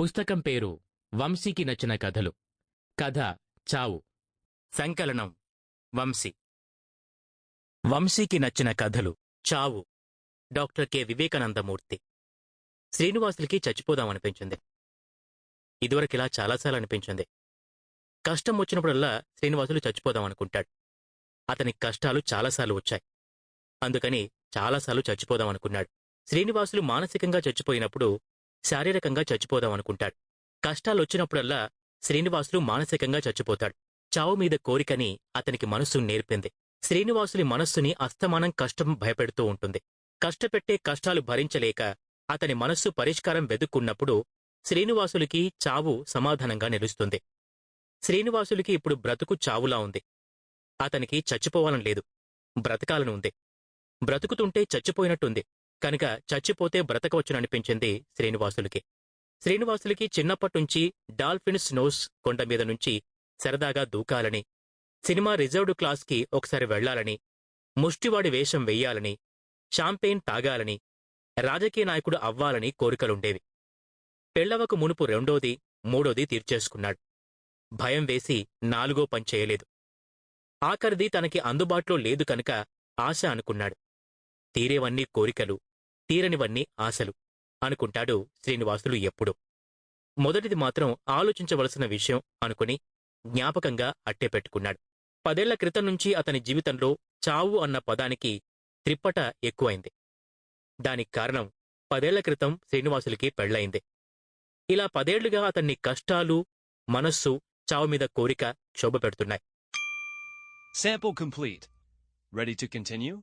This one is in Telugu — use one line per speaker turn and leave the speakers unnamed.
పుస్తకం పేరు వంశీకి నచ్చిన కథలు. కథ చావు. సంకలనం. వంశీ. వంశీకి నచ్చిన కథలు చావు. Doctor K. వివేకానందమూర్తి. శ్రీనివాసులకి చచ్చిపోదామనిపించింది. ఇదివరకిలా చాలాసార్లు అనిపించింది కష్టం వచ్చినప్పుడల్లా శ్రీనివాసులు చచ్చిపోదామనుకుంటాడు. అతనికి కష్టాలు చాలాసార్లు వచ్చాయి. అందుకని చాలాసార్లు చచ్చిపోదామనుకున్నాడు. శ్రీనివాసులు మానసికంగా చచ్చిపోయినప్పుడు శారీరకంగా చచ్చిపోదామనుకుంటాడు. కష్టాలొచ్చినప్పుడల్లా శ్రీనివాసులు మానసికంగా చచ్చిపోతాడు. చావు మీద కోరికని అతనికి మనస్సు నేర్పింది. శ్రీనివాసులి మనస్సుని అస్తమానం కష్టం భయపెడుతూ ఉంటుంది. కష్టపెట్టే కష్టాలు భరించలేక అతని మనస్సు పరిష్కారం వెతుక్కున్నప్పుడు శ్రీనివాసులకి చావు సమాధానంగా నిలుస్తుంది. శ్రీనివాసులకి ఇప్పుడు బ్రతుకు చావులా ఉంది. అతనికి చచ్చిపోవాలని లేదు. బ్రతకాలని ఉంది. బ్రతుకుతుంటే చచ్చిపోయినట్టుంది. కనుక చచ్చిపోతే బ్రతకవచ్చుననిపించింది శ్రీనివాసులకి. శ్రీనివాసులకి చిన్నప్పట్నుంచి డాల్ఫిన్ స్నోస్ కొండ మీద నుంచి సరదాగా దూకాలని సినిమా రిజర్వ్డ్ క్లాస్కి ఒకసారి వెళ్ళాలని ముష్టివాడి వేషం వెయ్యాలని షాంపెయిన్ తాగాలని రాజకీయ నాయకుడు అవ్వాలని కోరికలుండేవి. పెళ్ళవకు మునుపు రెండోది మూడోది తీర్చేసుకున్నాడు. భయం వేసి నాలుగో పని చేయలేదు. ఆఖరిది తనకి అందుబాటులో లేదు కనుక ఆశ అనుకున్నాడు. తీరేవన్నీ కోరికలు తీరనివన్నీ ఆశలు అనుకుంటాడు శ్రీనివాసులు ఎప్పుడు. మొదటిది మాత్రం ఆలోచించవలసిన విషయం అనుకుని జ్ఞాపకంగా అట్టే పెట్టుకున్నాడు. పదేళ్ళ క్రితం నుంచి అతని జీవితంలో చావు అన్న పదానికి త్రిప్పట ఎక్కువైంది. దానికి కారణం పదేళ్ళ క్రితం శ్రీనివాసులకి పెళ్ళయింది ఇలా పదేళ్ళుగా అతన్ని కష్టాలు మనస్సు చావు మీద కోరిక క్షోభ పెడుతున్నాయి
Sample complete. Ready to continue?